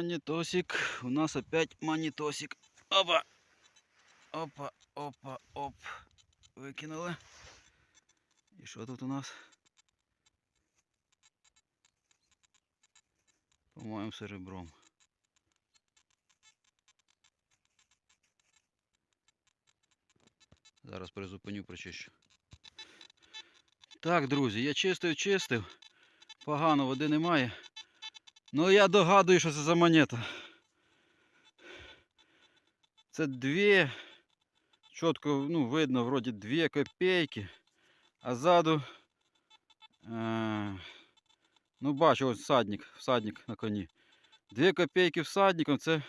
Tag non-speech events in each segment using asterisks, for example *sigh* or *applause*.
Монетосик. У нас опять монетосик. Опа. Опа, опа, оп. Викинули. І що тут у нас? По-моєму, серебром. Зараз призупиню, прочищу. Так, друзі, я чистив, чистив. Погано води немає. Ну я догадую, що це за монета. Це дві. Чітко, ну, видно, вроді дві копійки. А ззаду. Е, ну, бачу, ось всадник, всадник на коні. Дві копійки всадником, це,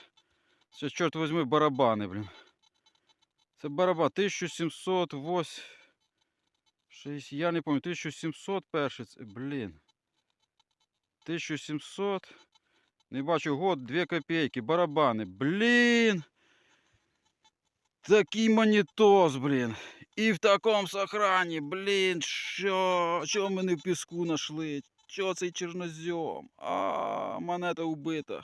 це чорт возьми, барабани, блін. Це барабан 1708. Шість- Я не пам'ятаю, 1700 перший, блін. 1700. Не бачу год, 2 копійки, барабани. Блін. Такий монітоз, блін. І в такому сохрані, блін, що? Що ми не в піску знайшли? Що цей чорнозьом? А, монета убита.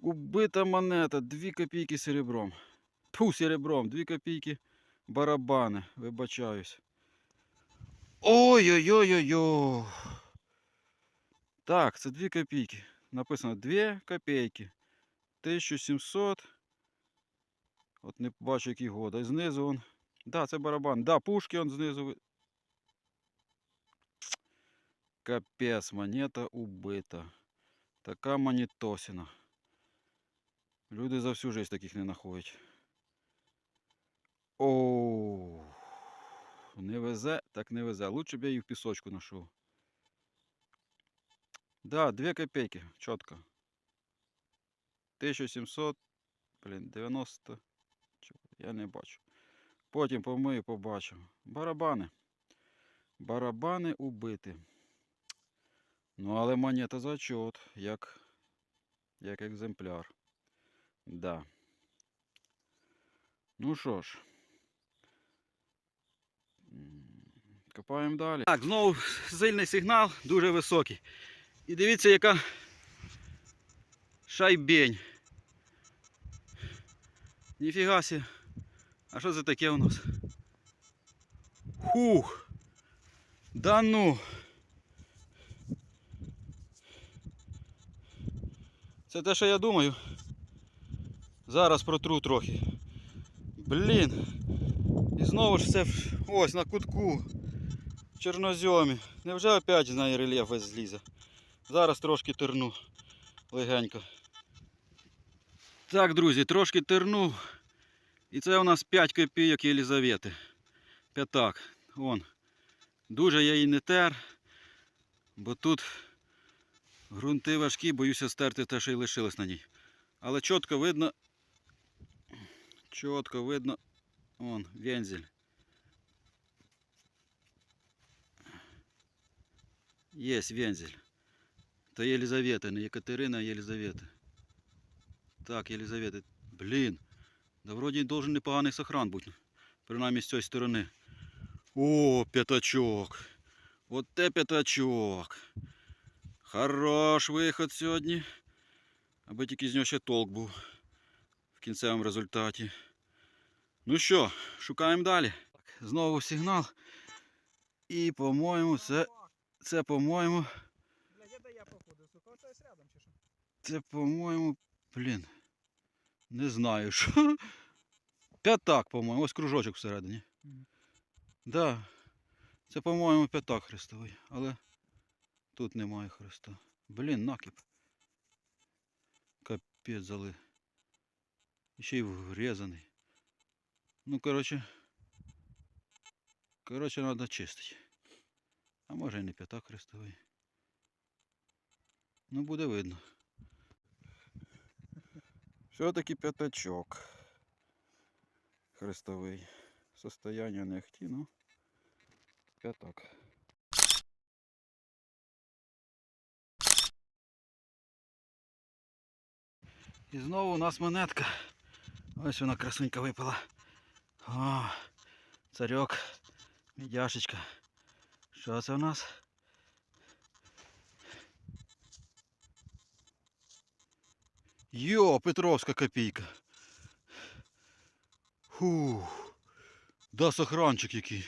Убита монета, 2 копійки серебром. Фу, серебром, 2 копійки барабани, вибачаюсь. Ой-ой-ой-ой-ой. Так, це 2 копійки. Написано 2 копійки. 1700. От не бачу, який год. А знизу он. Да, це барабан. Да, пушки он знизу. Капець, монета убита. Така монетосина. Люди за всю жизнь таких не знаходять. Оу. Не везе, так не везе. Лучше б я її в пісочку знайшов. Да, 2 копейки, чітко. 1700, блін, 90. Чо- Я не бачу. Потім помию, побачу. Барабани. Барабани убиті. Ну, але монета зачот, як, як екземпляр. Да. Ну що ж. Копаємо далі. Так, знову сильний сигнал, дуже високий. І дивіться, яка шайбень. Ніфіга сі. А що це таке у нас? Хух. Да ну. Це те, що я думаю. Зараз протру трохи. Блін. І знову ж це ось на кутку. В чорнозьомі. Невже опять з неї рельєф весь злізе? Зараз трошки терну легенько. Так, друзі, трошки терну. І це у нас 5 копійок Єлізавети. П'ятак. Вон. Дуже я її не тер, бо тут ґрунти важкі, боюся стерти те, що й лишилось на ній. Але чітко видно. Чітко видно. Вон, вензель. Є вензель. Та Єлизавета, не Екатерина, а Єлизавета. Так, Єлизавета. Блін. Да вроді должен непоганий сохран бути. Принаймні з цієї сторони. О, п'ятачок. От те п'ятачок. Хорош виход сьогодні. Аби тільки з нього ще толк був в кінцевому результаті. Ну що, шукаємо далі. Знову сигнал. І, по-моєму, це, це по-моєму, Блядь, это я походу, сука, оце ось рядом чи що? Це, по-моєму, блін. Не знаю що. *laughs* П'ятак, по-моєму, ось кружочок всередині. Мгм. Да. Це, по-моєму, п'ятак хрестовий, але тут немає хреста. Блін, накіп. Капець зали. Ще й врізаний. Ну, коротше. Коротше, треба чистити. А може і не п'ятак хрестовий. Ну, буде видно. Все-таки п'ятачок. Хрестовий. Состояние не ахті, ну. П'ятак. І знову у нас монетка. Ось вона красунька випала. О, царьок, мідяшечка. Що це у нас? Йо, Петровська копійка. Фу. Да сохранчик який.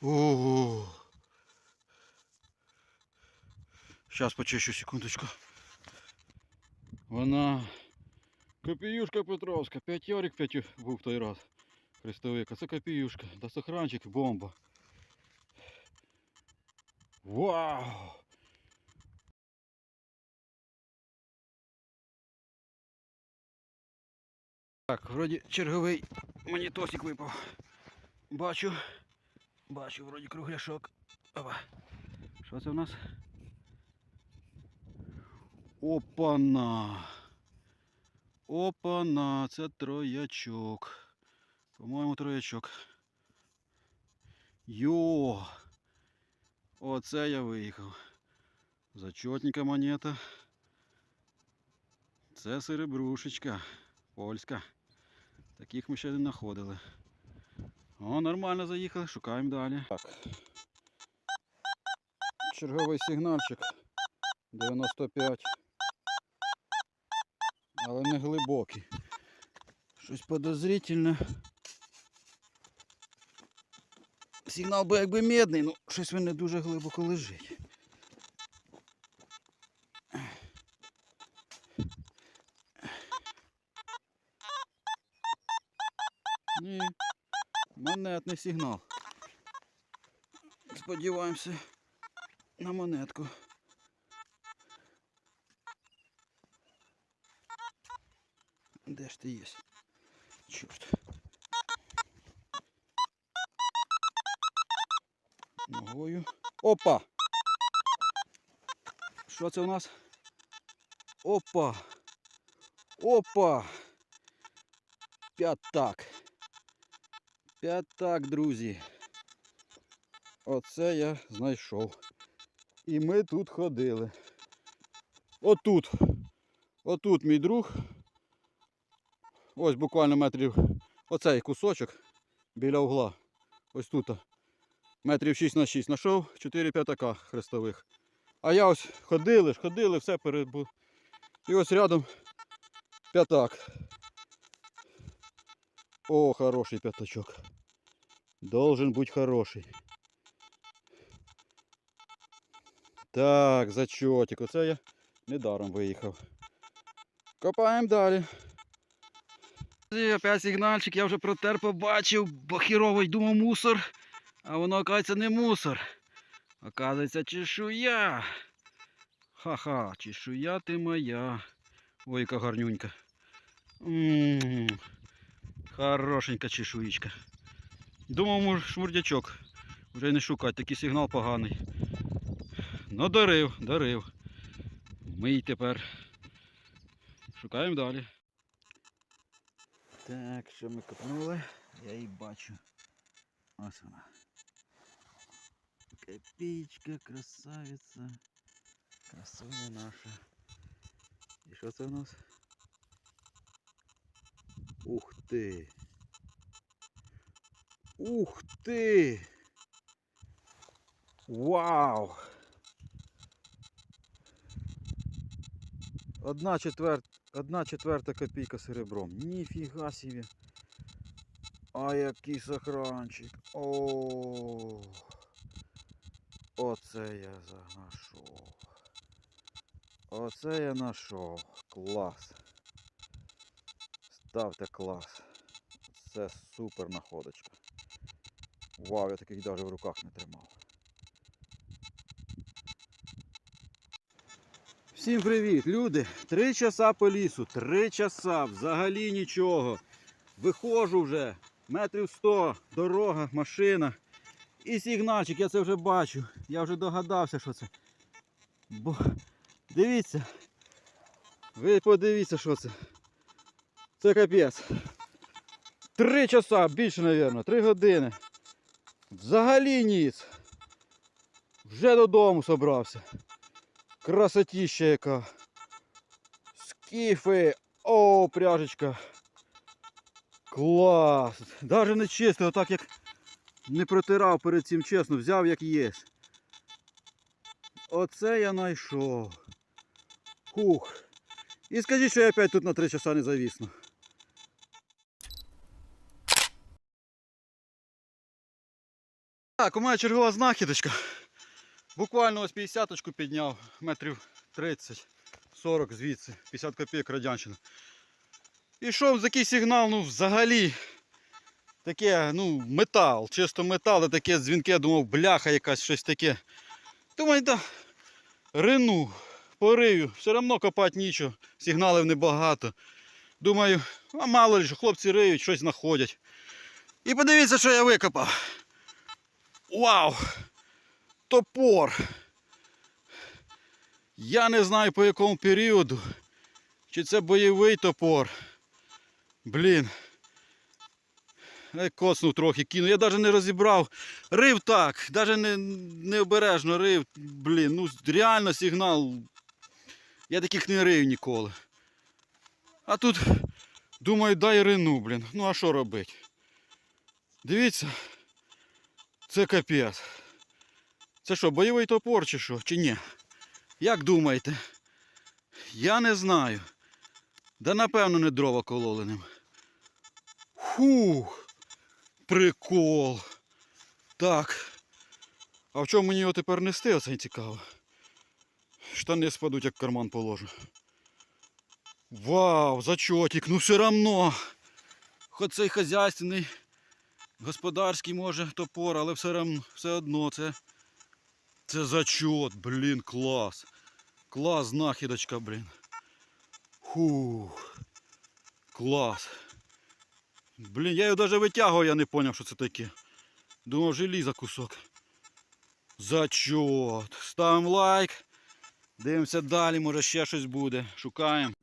Ого. Сейчас почищу секундочку. Вона копіюшка Петровська. П'ятьорик п'ятю був той раз. Хрестовик. А це копіюшка. Да сохранчик бомба. Вау! Так, вроді черговий монітосик випав. Бачу. Бачу, вроді кругляшок. Опа. Що це у нас? Опана. Опана, це троячок. По-моєму, троячок. Йо! Оце я виїхав. Зачетненька монета. Це серебрушечка. Польська. Таких ми ще не знаходили. О, нормально заїхали, шукаємо далі. Так. Черговий сигнальчик. 95. Але не глибокий. Щось подозрительне. Сигнал би якби медний, ну щось він не дуже глибоко лежить. Монетний сигнал. Сподіваємося на монетку. Де ж ти є? Чорт. Ногою. Опа! Що це у нас? Опа! Опа! П'ятак. П'ятак, друзі. Оце я знайшов. І ми тут ходили. Отут. Отут мій друг. Ось буквально метрів. Оцей кусочок біля угла. Ось тут. Метрів 6 на 6 знайшов 4 п'ятака хрестових. А я ось ходили, ходили, все перебу. І ось рядом п'ятак. О, хороший п'ятачок. Должен бути хороший. Так, зачотик. Оце я недаром виїхав. Копаємо далі. Друзі, Опять сигнальчик, я вже протер побачив, бо хіровий думав мусор. А воно, оказується, не мусор. Оказується, чешуя. Ха-ха, чешуя ти моя. Ой, яка гарнюнька. М, Хорошенька чешуїчка. Думав, може, шмурдячок. Вже не шукати, такий сигнал поганий. Ну, дарив, дарив. Ми тепер. Шукаємо далі. Так, що ми копнули? Я її бачу. Ось вона. Копеечка, красавиця. Красуня наша. І що це у нас? Ух ти! Ух ти! Вау! Одна четверта, одна четверта копійка серебром. Ніфіга собі. А який сохранчик. О. Оце я знайшов. Оце я знайшов. Клас. Ставте клас. Це супер находочка. Вау, я таких навіть в руках не тримав. Всім привіт, люди! Три часа по лісу, три часа, взагалі нічого. Виходжу вже, метрів 100, дорога, машина. І сигнальчик, я це вже бачу. Я вже догадався, що це. Бо дивіться. Ви подивіться, що це. Це капець. Три часа, більше, мабуть, три години. Взагалі ніц. Вже додому собрався. Красотіща яка. Скіфи. О, пряжечка. Клас. Даже не чисто, отак як не протирав перед цим чесно, взяв як є. Оце я знайшов. Хух. І скажіть, що я опять тут на 3 часа не завісну. Так, у мене чергова знахідочка. Буквально ось 50-очку підняв, метрів 30, 40 звідси, 50 копійок радянщина. Пішов за який сигнал, ну взагалі. Таке, ну, метал, чисто метал, і таке дзвінке, думав, бляха якась щось таке. Думаю, да, рину, порию, все одно копати нічого, сигналів небагато. Думаю, а мало ли, що хлопці риють, щось знаходять. І подивіться, що я викопав. Вау! Топор. Я не знаю по якому періоду. Чи це бойовий топор. Блін. Я коцнув трохи, кинув. Я навіть не розібрав. Рив так, навіть не, необережно рив. Блін, ну реально сигнал. Я таких не рив ніколи. А тут, думаю, дай рину, блін. Ну а що робити? Дивіться. Це капець. Це що, бойовий топор чи що? Чи ні? Як думаєте? Я не знаю. Да напевно не дрова кололи ним. Фух. Прикол. Так. А в чому мені його тепер нести, оце цікаво. Штани спадуть, як карман положу. Вау, зачотик, ну все равно. Хоч цей хазяйственний, господарський може топор, але все, все одно це. Це зачот, блін, клас. Клас, знахідочка, блін. Фух. Клас. Блін, я його навіть витягував, я не зрозумів, що це таке. Думав, желіза кусок. Зачот. Ставимо лайк. Дивимося далі, може ще щось буде. Шукаємо.